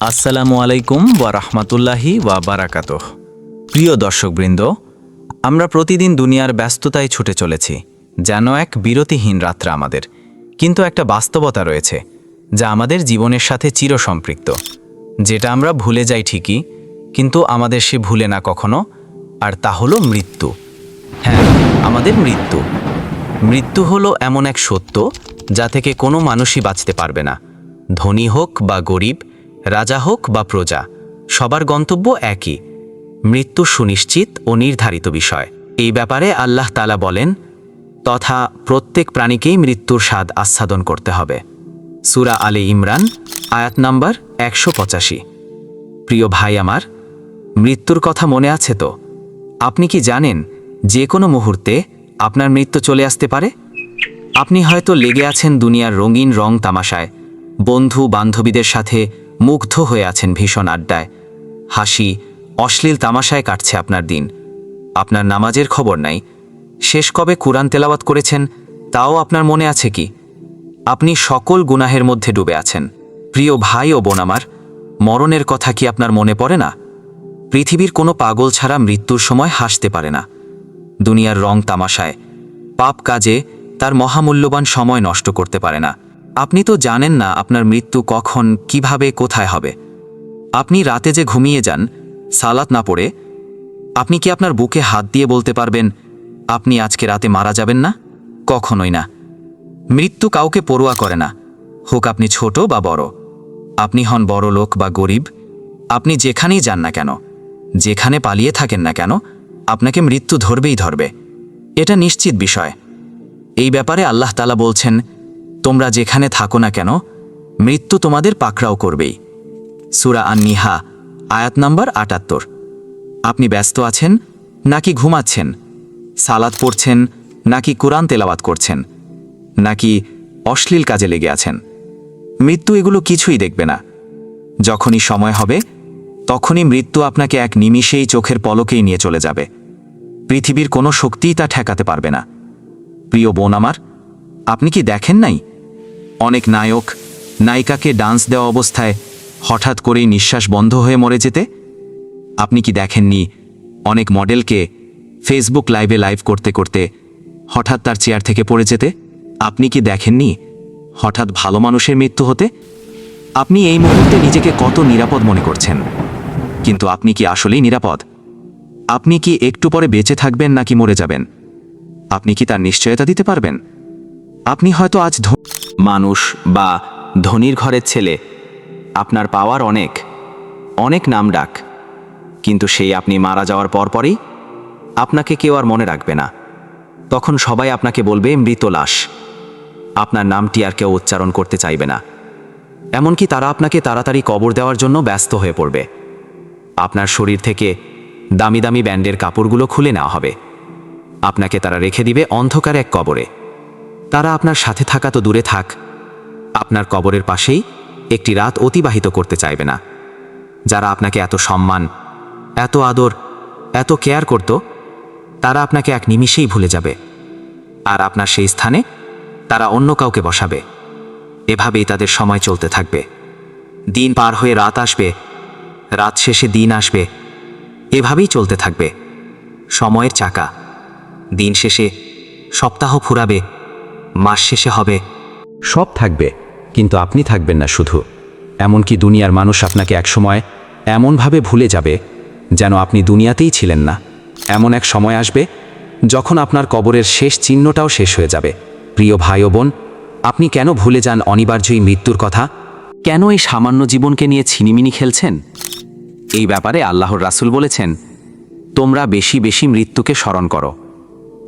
আসসালামু আলাইকুম ওয়া রাহমাতুল্লাহি ওয়া বারাকাতুহ। প্রিয় দর্শকবৃন্দ, আমরা প্রতিদিন দুনিয়ার ব্যস্ততায় ছুটে চলেছি, যেন এক বিরতিহীন রাত্রা আমাদের। কিন্তু একটা বাস্তবতা রয়েছে, যা আমাদের জীবনের সাথে চিরসম্পৃক্ত। যেটা আমরা ভুলে যাই ঠিকই, কিন্তু আমাদের সে ভুলে না কখনো, আর তা হলো মৃত্যু। হ্যাঁ আমাদের মৃত্যু। মৃত্যু হলো এমন এক সত্য, যা থেকে কোনো মানুষই বাঁচতে পারবে না। ধনী হোক বা গরিব রাজা হোক বা প্রজা, সবার গন্তব্য একই। মৃত্যু সুনিশ্চিত ও নির্ধারিত বিষয়। এই ব্যাপারে আল্লাহ তালা বলেন, তথা প্রত্যেক প্রাণীকেই মৃত্যুর স্বাদ আস্বাদন করতে হবে। সুরা আলী ইমরান, আয়াত নাম্বার একশো পঁচাশি। প্রিয় ভাই আমার, মৃত্যুর কথা মনে আছে তো? আপনি কি জানেন, যে কোনো মুহূর্তে আপনার মৃত্যু চলে আসতে পারে? আপনি হয়তো লেগে আছেন দুনিয়ার রঙিন রং তামাশায়। বন্ধু বান্ধবীদের সাথে মুগ্ধ হয়ে আছেন ভীষণ আড্ডায়। হাসি, অশ্লীল তামাশায় কাটছে আপনার দিন। আপনার নামাজের খবর নাই। শেষ কবে কোরআন তেলাওয়াত করেছেন, তাও আপনার মনে আছে কি? আপনি সকল গুনাহের মধ্যে ডুবে আছেন। প্রিয় ভাই ও বোন আমার, মরণের কথা কি আপনার মনে পড়ে না? পৃথিবীর কোনো পাগল ছাড়া মৃত্যুর সময় হাসতে পারে না। দুনিয়ার রং তামাশায়। পাপ কাজে তার মহামূল্যবান সময় নষ্ট করতে পারে না। আপনি তো জানেন না আপনার মৃত্যু কখন, কীভাবে, কোথায় হবে। আপনি রাতে যে ঘুমিয়ে যান, সালাত না পড়ে, আপনি কি আপনার বুকে হাত দিয়ে বলতে পারবেন, আপনি আজকে রাতে মারা যাবেন না? কখনোই না। মৃত্যু কাউকে পড়ুয়া করে না। হোক আপনি ছোট বা বড়। আপনি হন বড় লোক বা গরিব। আপনি যেখানেই যান না কেন, যেখানে পালিয়ে থাকেন না কেন, আপনাকে মৃত্যু ধরবেই ধরবে। এটা নিশ্চিত বিষয়। এই ব্যাপারে আল্লাহ তালা বলছেন তোমরা যেখানে থাকো না কেন, মৃত্যু তোমাদের পাকড়াও করবেই। সুরা আন নিহা আয়াত নাম্বার আটাত্তর। আপনি ব্যস্ত আছেন, নাকি ঘুমাচ্ছেন? সালাদ পড়ছেন, নাকি কোরআন তেলাওয়াত করছেন? নাকি অশ্লীল কাজে লেগে আছেন? মৃত্যু এগুলো কিছুই দেখবে না। যখনই সময় হবে, তখনই মৃত্যু আপনাকে এক নিমিষেই চোখের পলকেই নিয়ে চলে যাবে। পৃথিবীর কোনো শক্তিই তা ঠেকাতে পারবে না। প্রিয় বোন আমার, আপনি কি দেখেন নাই অনেক নায়ক নায়িকাকে ডান্স দেওয়া অবস্থায় হঠাৎ করেই নিঃশ্বাস বন্ধ হয়ে মরে যেতে? আপনি কি দেখেননি অনেক মডেলকে ফেসবুক লাইভে লাইভ করতে করতে হঠাৎ তার চেয়ার থেকে পড়ে যেতে? আপনি কি দেখেননি হঠাৎ ভালো মানুষের মৃত্যু হতে? আপনি এই মুহূর্তে নিজেকে কত নিরাপদ মনে করছেন? কিন্তু আপনি কি আসলেই নিরাপদ? আপনি কি একটু পরে বেঁচে থাকবেন নাকি মরে যাবেন? আপনি কি তার নিশ্চয়তা দিতে পারবেন? আপনি হয়তো আজ মানুষ বা ধনির ঘরের ছেলে। আপনার পাওয়ার অনেক অনেক নাম ডাক। কিন্তু সেই আপনি মারা যাওয়ার পরপরই আপনাকে কেউ আর মনে রাখবে না। তখন সবাই আপনাকে বলবে, মৃত লাশ। আপনার নামটি আর কেউ উচ্চারণ করতে চাইবে না। এমনকি তারা আপনাকে তাড়াতাড়ি কবর দেওয়ার জন্য ব্যস্ত হয়ে পড়বে। আপনার শরীর থেকে দামি দামি ব্যান্ডের কাপড়গুলো খুলে নেওয়া হবে। আপনাকে তারা রেখে দিবে অন্ধকার এক কবরে। তারা আপনার সাথে থাকা তো দূরে থাক। আপনার কবরের পাশেই একটি রাত অতিবাহিত করতে চাইবে না। যারা আপনাকে এত সম্মান, এত আদর, এত কেয়ার করত, তারা আপনাকে এক নিমিষেই ভুলে যাবে। আর আপনার সেই স্থানে তারা অন্য কাউকে বসাবে। এভাবেই তাদের সময় চলতে থাকবে। দিন পার হয়ে রাত আসবে, রাত শেষে দিন আসবে। এভাবেই চলতে থাকবে। সময়ের চাকা। দিন শেষে সপ্তাহ ফুরাবে। মাস শেষে হবে। সব থাকবে, কিন্তু আপনি থাকবেন না শুধু। এমনকি দুনিয়ার মানুষ আপনাকে একসময় এমনভাবে ভুলে যাবে যেন আপনি দুনিয়াতেই ছিলেন না। এমন এক সময় আসবে যখন আপনার কবরের শেষ চিহ্নটাও শেষ হয়ে যাবে। প্রিয় ভাই ও বোন, আপনি কেন ভুলে যান অনিবার্যই মৃত্যুর কথা? কেন এই সামান্য জীবনকে নিয়ে ছিনিমিনি খেলছেন? এই ব্যাপারে আল্লাহর রাসুল বলেছেন, তোমরা বেশি বেশি মৃত্যুকে স্মরণ করো,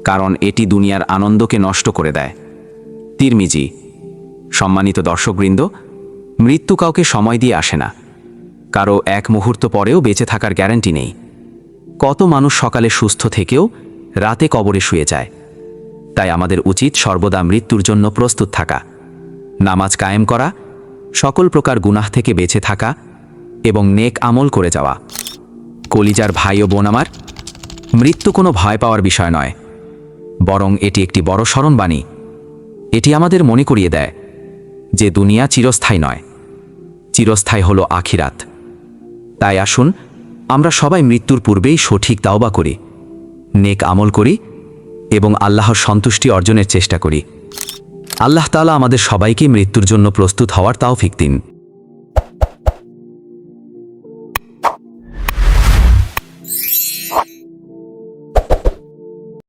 কারণ এটি দুনিয়ার আনন্দকে নষ্ট করে দেয়। তিরমিজি সম্মানিত দর্শকবৃন্দ, মৃত্যু কাউকে সময় দিয়ে আসে না। কারও এক মুহূর্ত পরেও বেঁচে থাকার গ্যারান্টি নেই। কত মানুষ সকালে সুস্থ থেকেও রাতে কবরে শুয়ে যায়। তাই আমাদের উচিত সর্বদা মৃত্যুর জন্য প্রস্তুত থাকা। নামাজ কায়েম করা, সকল প্রকার গুনাহ থেকে বেঁচে থাকা এবং নেক আমল করে যাওয়া। কলিজার ভাই ও বোন আমার, মৃত্যু কোনো ভয় পাওয়ার বিষয় নয়। বরং এটি একটি বড় স্মরণবাণী। এটি আমাদের মনে করিয়ে দেয় যে দুনিয়া চিরস্থায়ী নয়। চিরস্থায়ী হলো আখিরাত। তাই আসুন, আমরা সবাই মৃত্যুর পূর্বেই সঠিক দাওবা করি, নেক আমল করি এবং আল্লাহর সন্তুষ্টি অর্জনের চেষ্টা করি। আল্লাহ তালা আমাদের সবাইকে মৃত্যুর জন্য প্রস্তুত হওয়ার তাও দিন।